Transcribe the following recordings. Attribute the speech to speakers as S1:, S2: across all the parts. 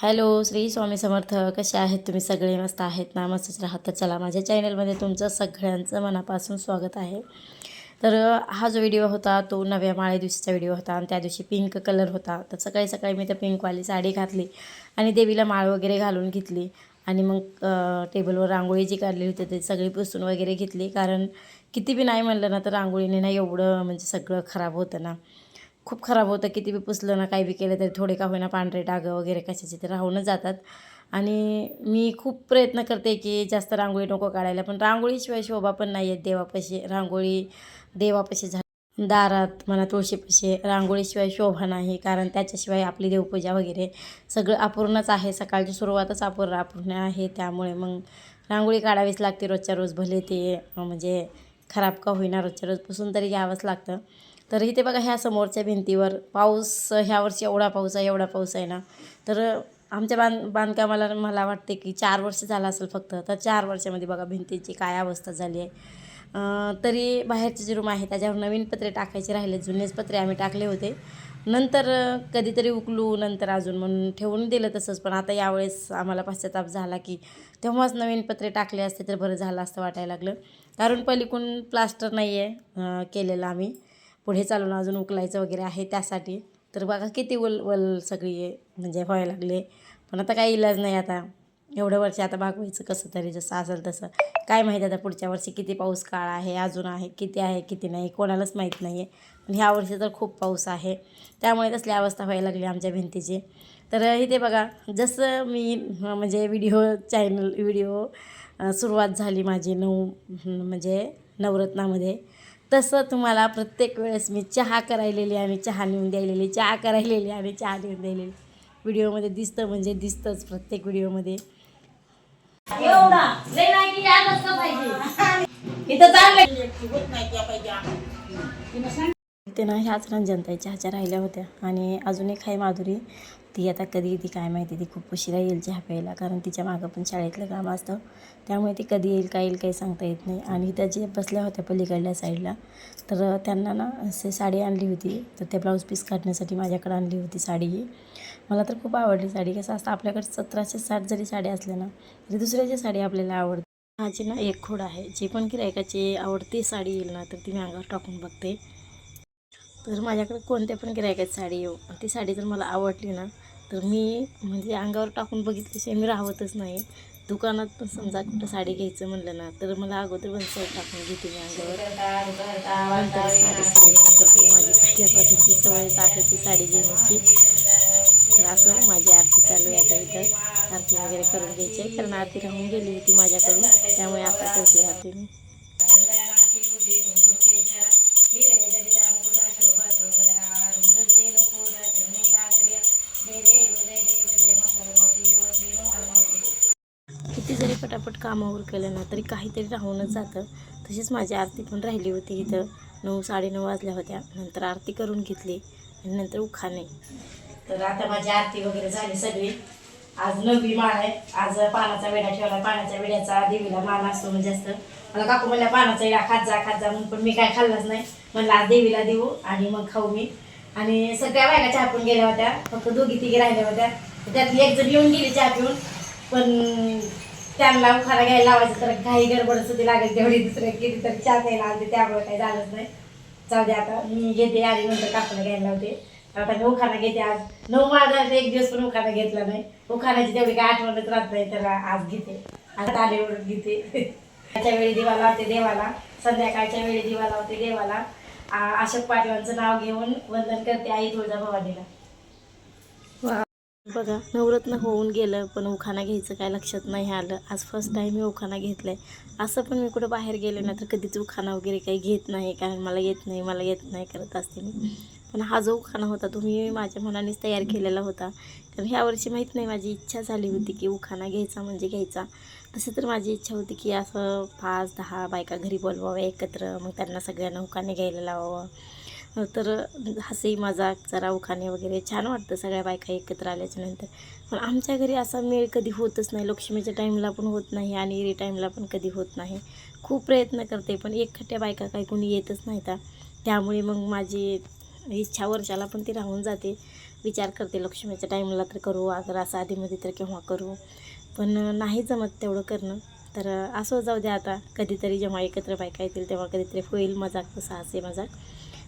S1: Hello Shri Swami Samarth. कसे आहेत तुम्ही? सगळे मस्त आहेत ना? मस्तच राहत चला माझ्या चॅनलमध्ये तुमचं सगळ्यांचं मनापासून स्वागत आहे. तर हा जो व्हिडिओ होता तो नव्या माळे दिवशीचा व्हिडिओ होता आणि त्या दिवशी पिंक कलर होता. तर सकाळी सकाळी मी त्या पिंकवाली साडी घातली आणि देवीला माळ वगैरे घालून घेतली. आणि मग टेबलवर रांगोळी जी काढली होती ते सगळी पुसून वगैरे घेतली. कारण किती बी नाही म्हणलं ना तर रांगोळीने ना एवढं म्हणजे सगळं खराब होतं ना. खूप खराब होतं किती बी पुसलं ना काही बी केलं तरी थोडे का होईना पांढरे डाग वगैरे कशाचे ते राहूनच जातात. आणि मी खूप प्रयत्न करते की जास्त रांगोळी नको काढायला पण रांगोळीशिवाय शोभा पण नाही आहेत देवापाशी. रांगोळी देवापाशी झा दारात म्हणा तुळशीपाशी रांगोळीशिवाय शोभा नाही कारण त्याच्याशिवाय आपली देवपूजा वगैरे सगळं अपूर्णच आहे. सकाळची सुरुवातच अपूर्ण अपूर्ण आहे. त्यामुळे मग रांगोळी काढावीच लागते रोजच्या रोज भले ते म्हणजे खराब का होईना रोजच्या रोज पुसून तरी घ्यावंच लागतं. तर इथे बघा ह्या समोरच्या भिंतीवर पाऊस ह्या वर्षी एवढा पाऊस आहे एवढा पाऊस आहे ना. तर आमच्या बांध बांधकामाला मला वाटते की चार वर्ष झालं असेल फक्त. तर चार वर्षामध्ये बघा भिंतीची काय अवस्था झाली आहे. तरी बाहेरचे जे रूम आहे त्याच्यावर नवीन पत्रे टाकायचे राहिले. जुनेच पत्रे आम्ही टाकले होते. नंतर कधीतरी उकलू नंतर अजून म्हणून ठेवून दिलं तसंच. पण आता यावेळेस आम्हाला पश्चाताप झाला की तेव्हाच नवीन पत्रे टाकले असते तर बरं झालं असतं वाटायला लागलं. कारण पलीकडून प्लास्टर नाही आहे केलेलं आम्ही. पुढे चालून अजून उकलायचं वगैरे आहे त्यासाठी. तर बघा किती वल वल सगळी म्हणजे व्हायला लागले. पण आता काही इलाज नाही आता. एवढं वर्ष आता भागवायचं कसं तरी जसं असेल तसं. काय माहिती आता पुढच्या वर्षी किती पाऊस काळ आहे अजून आहे किती आहे किती नाही कोणालाच माहीत नाही आहे पण ह्या वर्षी तर खूप पाऊस आहे. त्यामुळे तसली अवस्था व्हायला लागली आमच्या भिंतीची. तर इथे बघा जसं मी म्हणजे व्हिडिओ चॅनल व्हिडिओ सुरुवात झाली माझी नऊ म्हणजे नवरत्नामध्ये. तसं तुम्हाला प्रत्येक वेळेस मी चहा करायलेली आणि चहा नेऊन द्यायलेली चहा करायलेली आणि चहा नेऊन द्यायलेली. व्हिडिओमध्ये दिसतं म्हणजे दिसतंच प्रत्येक व्हिडिओमध्ये. इथं चाललंय. ते ना ह्याच रंजनताईच्या चहाच्या राहिल्या होत्या. आणि अजून एक आहे माधुरी. ती आता कधी येते काय माहिती ती खूप उशिरा येईल चहा प्यायला. कारण तिच्या मागं पण शाळेतलं काम असतं. त्यामुळे ती कधी येईल काय येईल काही सांगता येत नाही. आणि त्या जे बसल्या होत्या पलीकडल्या साईडला तर त्यांना ना असे साडी आणली होती. तर त्या ब्लाऊज पीस काढण्यासाठी माझ्याकडे आणली होती साडी. ही मला तर खूप आवडली साडी. कसं असतं आपल्याकडे सतराशे साठ जरी साड्या असल्या ना तरी दुसऱ्याची साडी आपल्याला आवडते. माझी ना एक खोड आहे. जी पण गिरायकाची आवडती साडी येईल ना तर ती मी अंगावर टाकून बघते. तर माझ्याकडे कोणत्या पण गिरायकात साडी येऊ. ती साडी जर मला आवडली ना तर मी म्हणजे अंगावर टाकून बघितल्याशिवाय मी राहतच नाही. दुकानात पण समजा कुठं साडी घ्यायचं म्हणलं ना तर मला अगोदर पण साडी टाकून घेते मी अंगावर. नंतर साडी सिलेक्ट करते. माझी पहिल्यापासूनची सवयच आहे ती साडी घेण्याची. तर असं माझी आरती चालू आहे आता इथं. आरती वगैरे करून घ्यायची आहे कारण आरती राहून गेली होती माझ्याकडून त्यामुळे आता करते आरती मी. किती जरी पटापट कामावर केलं ना तरी काहीतरी राहूनच जातं. तशीच माझी आरती पण राहिली होती इथं. नऊ साडेनऊ वाजल्या होत्या. नंतर आरती करून घेतली आणि नंतर उखाणे. तर आता माझी आरती वगैरे झाली सगळी. आज नववी माळ आहे. आज पानाचा वेडा ठेवला. पानाच्या वेड्याचा देवीला मान असतो म्हणजे जास्त. मला काकू म्हणल्या पानाचा वेळा खात जा खात जा. म्हणून पण मी काय खाल्लाच नाही. म्हणलं आज देवीला देऊ आणि मग खाऊ मी. आणि सगळ्या बायका चहा पण गेल्या होत्या. फक्त दोघी तिघी राहिल्या होत्या. त्यातली एक जण येऊन गेली चहा पिऊन. पण त्यांना खाना घ्यायला लावायचं तर काही गडबड सुद्धा लागेल तेवढी दुसऱ्या किती तर चार नाही आलते त्यामुळे काही झालंच नाही. जाऊ दे आता मी घेते आधी नंतर काकूला घ्यायला लावते. आता मी उखाणा घेते आज. नऊ माझा एक दिवस पण उखाणा घेतला नाही. उखाण्याची तेवढी काय आठवणच राहत नाही तर आज घेते. आता आल्यावर घेते. त्याच्या वेळी दिवा लावते देवाला. संध्याकाळच्या वेळी दिवा लावते देवाला. अशोक पाटलांचं नाव घेऊन वंदन करते आई तुळजाभवानीला. बघा नवरत्न होऊन गेलं पण उखाणा घ्यायचं काय लक्षात नाही आलं. आज फर्स्ट टाईम मी उखाणा घेतलाय. असं पण मी कुठं बाहेर गेले ना तर कधीच उखाणा वगैरे काही घेत नाही कारण मला येत नाही मला येत नाही करत असते मी. पण हा जो उखाणा होता तो मी माझ्या मनानेच तयार केलेला होता. कारण ह्या वर्षी माहीत नाही माझी इच्छा झाली होती की उखाणा घ्यायचा म्हणजे घ्यायचा. तसं तर माझी इच्छा होती की असं पाच दहा बायका घरी बोलवावं एकत्र मग त्यांना सगळ्यांना उखाणे घ्यायला लावावं. तर हसी मजाक जरा उखाणे वगैरे छान वाटतं सगळ्या बायका एकत्र आल्याच्यानंतर. पण आमच्या घरी असा मेळ कधी होतच नाही. लक्ष्मीच्या टाईमला पण होत नाही आणि इरी टाईमला पण कधी होत नाही. खूप प्रयत्न करते पण एकखट्या बायका काही कोणी येतच नाही तर त्यामुळे मग माझी इच्छा वर्षाला पण ती राहून जाते. विचार करते लक्ष्मीच्या टाईमला तर करू अगर असं आधीमध्ये तर केव्हा करू. पण नाही जमत तेवढं करणं. तर असं जाऊ द्या आता. कधीतरी जेव्हा एकत्र बायका येतील तेव्हा कधीतरी होईल मजाक तसा असे मजाक.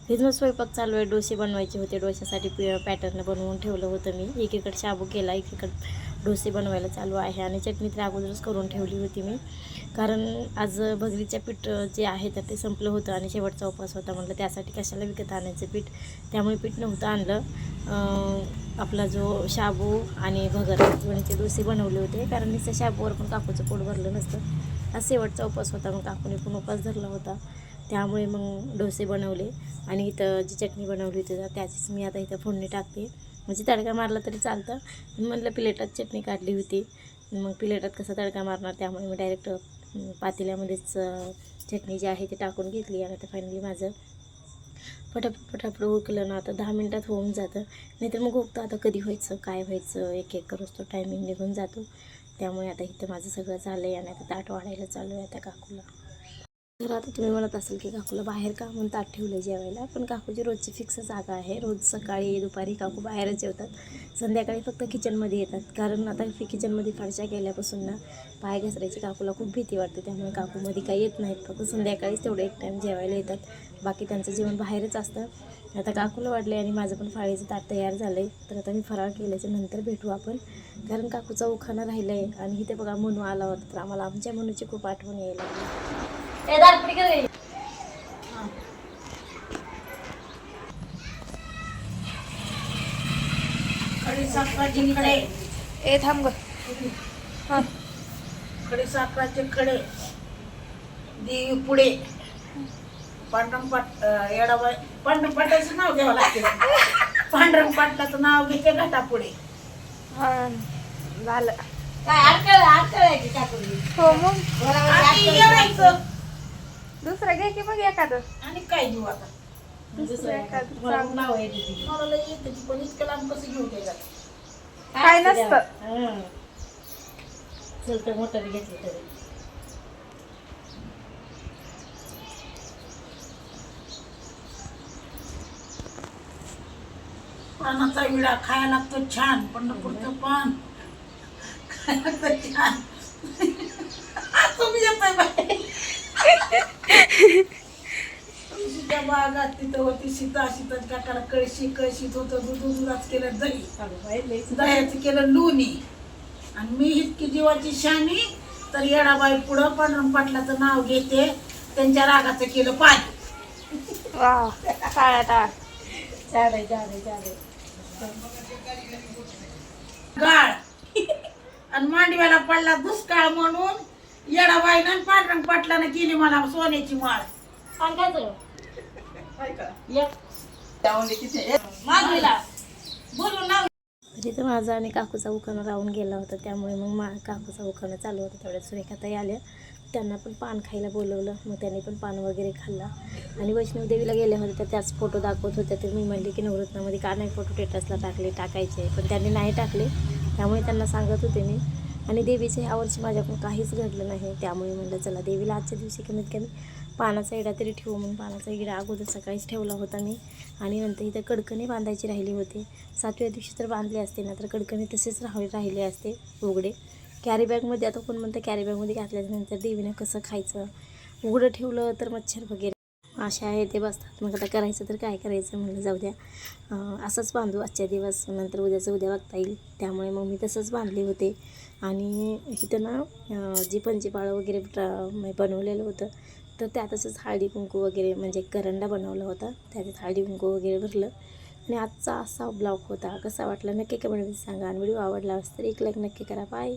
S1: तेच मग स्वयंपाक चालू आहे. डोसे बनवायचे होते. डोश्यासाठी पि पॅटर्न बनवून ठेवलं होतं मी. एकीकडे शाबू केला एकीकडे डोसे बनवायला चालू आहे. आणि चटणी तर अगोदरच करून ठेवली होती मी. कारण आज भगरीच्या पीठ जे आहे तर ते संपलं होतं आणि शेवटचा उपवास होता म्हटलं त्यासाठी कशाला विकत आणायचं पीठ? त्यामुळे पीठ नव्हतं आणलं. आपला जो शाबू आणि भगर दोन्हीचे डोसे बनवले होते. कारण नुसतं शाबूवर पण काकूचं पोट भरलं नसतं. आज शेवटचा उपवास होता मग काकूने पण उपवास धरला होता. त्यामुळे मग डोसे बनवले आणि इथं जी चटणी बनवली होती तर त्याचीच मी आता इथं फोडणी टाकते. म्हणजे तडका मारला तरी चालतं. म्हटलं प्लेटात चटणी काढली होती. मग प्लेटात कसा तडका मारणार? त्यामुळे मी डायरेक्ट पातेल्यामध्येच चटणी जी आहे ती टाकून घेतली आणि आता फायनली माझं पटापट पटापट उरकलं ना आता दहा मिनटात होऊन जातं. नाहीतर मग उगतं आता कधी व्हायचं काय व्हायचं? एक एक करूच तो टायमिंग निघून जातो. त्यामुळे आता इथं माझं सगळं झालं आहे आणि आता ताट वाढायला चालू आहे आता काकूला. तर आता तुम्ही म्हणत असाल की काकूला बाहेर का म्हणून ताट ठेवलं जेवायला? पण काकूची रोजची फिक्स जागा आहे. रोज सकाळी दुपारी काकू बाहेरच जेवतात. संध्याकाळी फक्त किचनमध्ये येतात. कारण आता किचनमध्ये फारशा केल्यापासून ना पाय घसरायची काकूला खूप भीती वाटते. त्यामुळे काकूमध्ये काही येत नाहीत. फक्त संध्याकाळीच तेवढं एक टाईम जेवायला येतात. बाकी त्यांचं जेवण बाहेरच असतं. आता काकूला वाढले आणि माझं पण फाळीचं ताट तयार झालं आहे तर आता मी फराळ केल्याच्यानंतर भेटू आपण. कारण काकूचा उखाणा राहिला आहे आणि इथे बघा मनू आला होता. तर आम्हाला आमच्या मनूची खूप आठवण यायला लागली. ए दारपुडी कर रे.
S2: खडीसाखराचे कडे
S3: ए थांब ग.
S2: खडीसाखराचे कडे देवी पुढे. पांढरंपाट येडाबाई पांढरपाटाचं नाव घ्यावं लागते पांढरंपाटलाचं नाव घेते घाटा पुढे
S3: हा झालं.
S1: काय अडकळ अडकळायची काकूली
S3: हो मग.
S2: येवायचं.
S3: दुसरं घे की मग एखादं
S2: आणि काय देऊ आता
S3: दुसरं एखादं
S1: तुम्हाला
S3: चांगलं.
S1: खूप नाव आहे तिची.
S2: मला लई येते ती पण इतकं लांब कसं घेऊ त्याच्यात
S3: काय
S1: असतं
S3: नसतं.
S1: द्या. हं. चल तर मोठं घेतलं तरी
S2: पानाचा विडा खायला लागतो छान पंढरपूरचं पान खायला लागतं छान तुम्ही येतोय बाई तिथं होती सीता सीता काकाला कळशी कळशीत होतं दूध केलं दही. दह्याचं केलं लोणी. आणि मी इतकी जीवाची शानी तर येडाबाई पुढं पांढरम पाटलाचं नाव घेते त्यांच्या रागाचं केलं पाणी.
S3: वा टाळ्या टाळ.
S1: आहे
S2: गाळ. आणि मांडव्याला पडला दुष्काळ म्हणून येडाबाईनं आणि पांढरंग पाटलानं केली मला सोन्याची माळ. बोलून नाव
S1: तिथं माझा आणि काकूचा उखाणा राहून गेला होता त्यामुळे मग मा काकूचा उखाणा चालू होता. तेवढ्यात सुरेखाताई आल्या. त्यांना पण पान खायला बोलवलं. मग त्यांनी पण पान वगैरे खाल्ला. आणि वैष्णवदेवीला गेल्या होत्या तर त्याच फोटो दाखवत होत्या. तर मी म्हणले की नवरत्नामध्ये का नाही फोटो टेटसला टाकले टाकायचे. पण त्यांनी नाही टाकले. त्यामुळे त्यांना सांगत होते मी. आणि देवीचं ह्या वर्षी माझ्याकडून काहीच घडलं नाही. त्यामुळे म्हणलं चला देवीला आजच्या दिवशी कमीत कमी पानाचा इडा तरी ठेवू म्हणून पानाचा इडा अगोदर सकाळीच ठेवला होता मी. आणि नंतर इथं कडकणी बांधायची राहिली होती. सातव्या दिवशी तर बांधले असते ना तर कडकणी तसेच राह राहिले असते उघडे. कॅरीबॅगमध्ये आता कोण म्हणतं कॅरीबॅगमध्ये घातल्यानंतर देवीनं कसं खायचं? उघडं ठेवलं तर मच्छर वगैरे अशा आहे ते बसतात. मग आता करायचं तर काय करायचं म्हणलं जाऊ द्या. असंच बांधू आजच्या दिवस. नंतर उद्याचं उद्या बघता येईल. त्यामुळे मग मी तसंच बांधले होते. आणि इथं ना जी जे पंचपाळं वगैरे बनवलेलं होतं तर त्यातच हळदी कुंकू वगैरे म्हणजे करंडा बनवला होता. त्याच्यात हळदी कुंकू वगैरे भरलं. आणि आजचा असा ब्लॉग होता. कसा वाटला नक्की कमेंटमध्ये सांगा. आणि व्हिडिओ आवडला असेल तर एक लाईक नक्की करा. बाय